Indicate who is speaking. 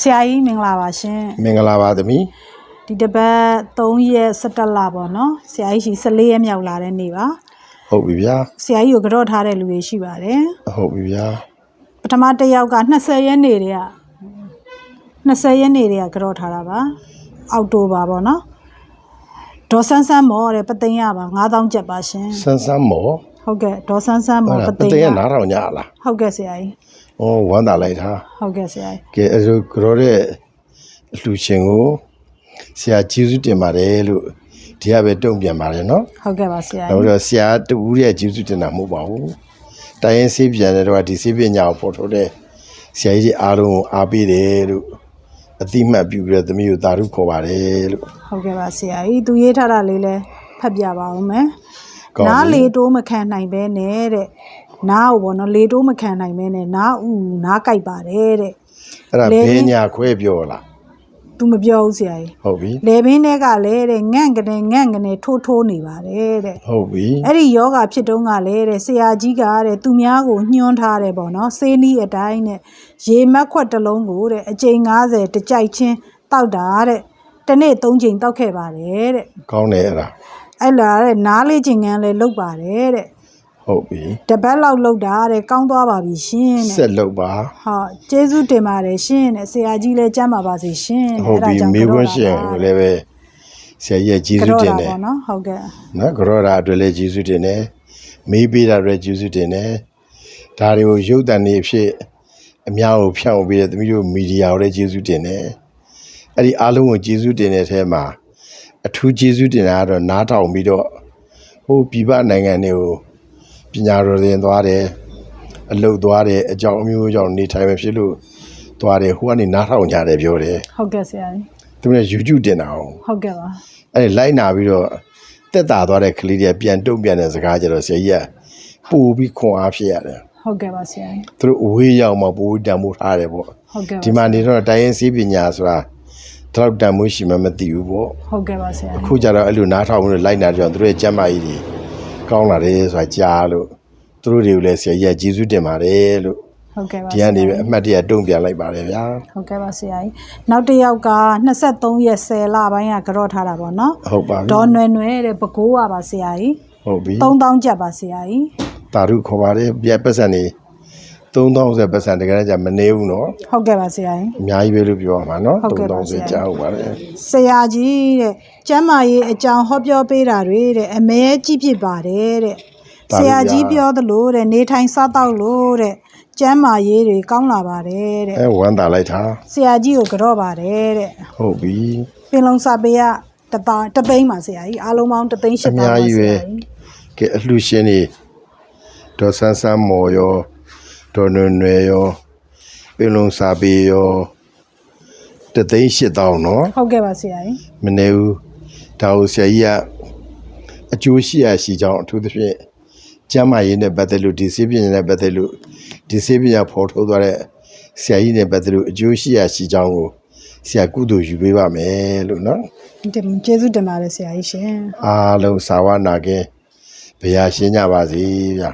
Speaker 1: ဆရာကြီးမင်္ဂလာပါရှင်
Speaker 2: မင်္ဂလာပါသမီး
Speaker 1: ဒီတစ်ပတ်3ရက်17လပေါ့နော်ဆရာကြီးရှိ14ရက်မြောက်လာတဲ့နေ့ပါ
Speaker 2: ဟုတ်ပြီဗျာ
Speaker 1: ဆရာကြီးကိုကြော့ထားတဲ့လူတွေရှိပါတယ်
Speaker 2: ဟုတ်ပြီဗျာ
Speaker 1: ပထမတစ်ယောက်က20ရက်နေ့တည်းက20ရက်နေ့တည်းကကြော့ထားတာပါအောက်တိုဘာပေါ့နော်ဒေါ်ဆန်းဆန်းမော်တဲ့ပသိမ်ရပါ9000ကျပ်ပါရှင်
Speaker 2: ဆန်းဆန်းမော်
Speaker 1: ဟုတ်ကဲ့ဒေါ်ဆန်းဆန်းမော်
Speaker 2: ဟုတ်
Speaker 1: ပ
Speaker 2: လားပ
Speaker 1: သိမ်
Speaker 2: သိ
Speaker 1: ရ
Speaker 2: ရနားထောင်ကြလား
Speaker 1: ဟုတ်ကဲ့ဆရာကြီး
Speaker 2: ဩဝမ်းသာလိုက်တာ
Speaker 1: ဟုတ်ကဲ့ဆရာကြီး
Speaker 2: ကဲအဲဒါကြောတဲ့အလှူရှင်ကိုဆရာကျေးဇူးတင်ပါတယ်လို့ဒီကပဲတုံ့ပြန်ပါတယ်နော်
Speaker 1: ဟုတ်ကဲ့ပါဆရာ
Speaker 2: နောက်
Speaker 1: ကြီး
Speaker 2: တော့ဆရာတူဦးရဲ့ကျေးဇူးတင်တာမဟုတ်ပါဘူးတိုင်းရင်ဆေးပြန်တဲ့တော့ဒီဆေးပညာကိုပေါ်ထုတ်တဲ့ဆရာကြီးအားလုံးကိုအားပေးတယ်လို့အတိမတ်ပြုပြီးတော့သမီးကိုသာဓုခေါ်ပါတယ်လို့
Speaker 1: ဟုတ်ကဲ့ပါဆရာကြီးသူရေးထားတာလေးလဲဖတ်ပြပါဦးမယ်
Speaker 2: ကောင်းပြီ
Speaker 1: နားလေတိုးမခံနိုင်ပဲနဲ့တဲ့ နားကိုပေါ့နော်လေတိုးမခံနိုင်ပဲနဲ့နားဥနားကြိုက်ပါတယ်တဲ့
Speaker 2: အဲ့ဒါ
Speaker 1: လေ
Speaker 2: ဘဲညာခွဲပြောလား
Speaker 1: သူမပြောဘူးဆရာကြီး
Speaker 2: ဟုတ်ပြီ
Speaker 1: လေဘင်းတွေကလည်းတဲ့ငန့်ကနေငန့်ကနေထိုးထိုးနေပါတယ်တဲ့
Speaker 2: ဟုတ်ပြီ
Speaker 1: အဲ့ဒီယောဂဖြစ်တုန်းကလည်းတဲ့ဆရာကြီးကတဲ့သူများကိုညွှန်းထားတယ်ပေါ့နော်စေးနီးအတိုင်းတဲ့ရေမက်ခွက်တစ်လုံးကိုတဲ့အကြိမ်90တကြိုက်ချင်းတောက်တာတဲ့တစ်နေ့၃ချိန်တောက်ခဲ့ပါတယ်တဲ့
Speaker 2: ကောင်းတယ်အဲ့ဒါ
Speaker 1: အဲ့လာတဲ့နားလေးချင်ငန်းလေးလုတ်ပါတယ်တဲ့
Speaker 2: ဟုတ်ပြီ
Speaker 1: တပတ်လောက်လုတ်တာတဲ့ကောင်းသွားပါပြီရှင်တဲ့
Speaker 2: ဆက်လုပ်ပါ
Speaker 1: ဟာကျေးဇူးတင်ပါတယ်ရှင်တဲ့ဆရာကြီးလည်းကြမ်းပါပါစေရှင်တဲ့
Speaker 2: ဟုတ်ပြီ
Speaker 1: ကြောင့်
Speaker 2: မိခွန်းရှင်ကိုလည်းပဲဆရာကြီးရဲ့ကျေးဇူးတင်တယ်
Speaker 1: ပေါ့နော်ဟုတ်ကဲ့
Speaker 2: နော်ကရောရာအတွက်လည်းကျေးဇူးတင်တယ်မေးပေးတာအတွက်ကျေးဇူးတင်တယ်ဒါတွေကိုရုပ်တန်နေဖြစ်အများကိုဖြန့်ဝေပေးတဲ့သမီးတို့မီဒီယာကိုလည်းကျေးဇူးတင်တယ်အဲ့ဒီအားလုံးကိုကျေးဇူးတင်တဲ့အထဲမှာအထူးကျေးဇူးတင်တာကတော့နားထောင်ပြီးတော့ဟိုပြည်ပနိုင်ငံတွေကို ပညာတော်သင်သွားတယ်အလုပ်သွားတယ်အကြောင်းအမျိုးမျိုးကြောင့်နေထိုင်မဖြစ်လို့သွားတယ်ဟိုကနေနားထောင်ကြတယ်ပြောတယ်
Speaker 1: ဟုတ်ကဲ့ဆရာကြီး
Speaker 2: သူက YouTube တင်တာအောင်
Speaker 1: ဟုတ်ကဲ့ပါ
Speaker 2: အဲ့ဒီလိုက်နာပြီးတော့တက်တာသွားတဲ့ကလေးတွေပြန်တုံ့ပြန်တဲ့စကားကြတော့ဆရာကြီးကပို့ပြီးခွန်အားဖြစ်ရတယ်
Speaker 1: ဟုတ်ကဲ့ပါဆရာကြီး
Speaker 2: သူတို့အဝေးရောက်မှပို့ပြီးတန်ဖိုးထားတယ်ပေါ့
Speaker 1: ဟုတ်ကဲ့ပါ
Speaker 2: ဒီမှာနေတော့တိုင်းရင်စီးပညာဆိုတာဒီလောက်တန်ဖိုးရှိမှမသိဘူးပေါ့
Speaker 1: ဟုတ်ကဲ့ပါဆရာကြီး
Speaker 2: အခုကျတော့အဲ့လိုနားထောင်ပြီးတော့လိုက်နာကြတော့သူတို့ရဲ့ကျမ်းမာရေးတွေ ကောင်းလာတယ်ဆိုတာကြားလို့သူတို့တွေကိုလည်းဆရာကြီးကကျေးဇူးတင်ပါတယ်လို့
Speaker 1: ဟုတ်ကဲ့ပါ
Speaker 2: ဒီကနေပဲအမှတ်တရတုံ့ပြန်လိုက်ပါတယ်ဗျာ
Speaker 1: ဟုတ်ကဲ့ပါဆရာကြီးနောက်တစ်ယောက်က23ရက်10လပိုင်းကကြော့ထားတာပေါ့နော်
Speaker 2: ဟုတ်ပါပြီ
Speaker 1: ဒေါ်နွယ်နွယ်တဲ့ပကိုးပါပါဆရာကြီး
Speaker 2: ဟုတ်ပြီ
Speaker 1: 3000ကျပ်ပါဆရာကြီး
Speaker 2: တာရုခေါ်ပါတယ်ပြက်ပတ်စံနေ 3000ဆက်ပတ်စံတကယ်ကြမနေဘူးနော်
Speaker 1: ဟုတ်ကဲ့ပါဆရာကြီး
Speaker 2: အများကြီးပဲလို့ပြောရမှာနော်
Speaker 1: ဟုတ်ကဲ့ပါ
Speaker 2: 3000ဆက်ကြားဟုတ်ပါတယ်
Speaker 1: ဆရာကြီးတဲ့ကျမ်းမာရေးအကြောင်းဟောပြောပေးတာတွေတဲ့အမဲကြည့်ဖြစ်ပါတယ်တဲ့
Speaker 2: ဒါ
Speaker 1: ဆ
Speaker 2: လို့
Speaker 1: ရာကြီး
Speaker 2: ရ
Speaker 1: ပြောသလိုတဲ့နေထိုင်စားတော့လို့တဲ့ကျမ်းမာရေးတွေကောင်းလာပါတယ်တဲ့
Speaker 2: အဲဝမ်းသာလိုက်တာ
Speaker 1: ဆရာကြီးကိုကြော့ပါတယ်တဲ့
Speaker 2: ဟုတ်ပြီ
Speaker 1: ပင်လုံးစာပေကတပါတသိန်းပါဆရာကြီးအားလုံးပေါင်းတသိန်းရှ
Speaker 2: အ
Speaker 1: စ်
Speaker 2: များ
Speaker 1: ပါ
Speaker 2: ကြီး
Speaker 1: ဆ
Speaker 2: ပဲ
Speaker 1: ရာကြီး
Speaker 2: ကဲအလှရှင်နေဒေါ်ဆန်းဆန်းမော်ရော ဒေါ်နွယ်နွယ်ရောပင်လုံးစာပေရောတသိန်း8000နော်
Speaker 1: ဟုတ်ကဲ့ပါဆရာကြီး
Speaker 2: မနေဘူးဒါကိုဆရာကြီးကအကျိုးရှိရရှိကြောင်းအထူးသဖြင့်ကျမ်းမာရေးနဲ့ပတ်သက်လို့ဒီစေပညာနဲ့ပတ်သက်လို့ဒီစေပညာဖော်ထုတ်သွားတဲ့ဆရာကြီးနဲ့ပတ်သက်လို့အကျိုးရှိရရှိကြောင်းကိုဆရာကုသိုလ်ယူပေးပါမယ်လို့နော်
Speaker 1: ဒီကျေးဇူးတင်ပါတယ်ဆရာကြီးရှင်
Speaker 2: အားလုံးစာဝနာခင်ဘုရားရှင်းကြပါစေဗျာ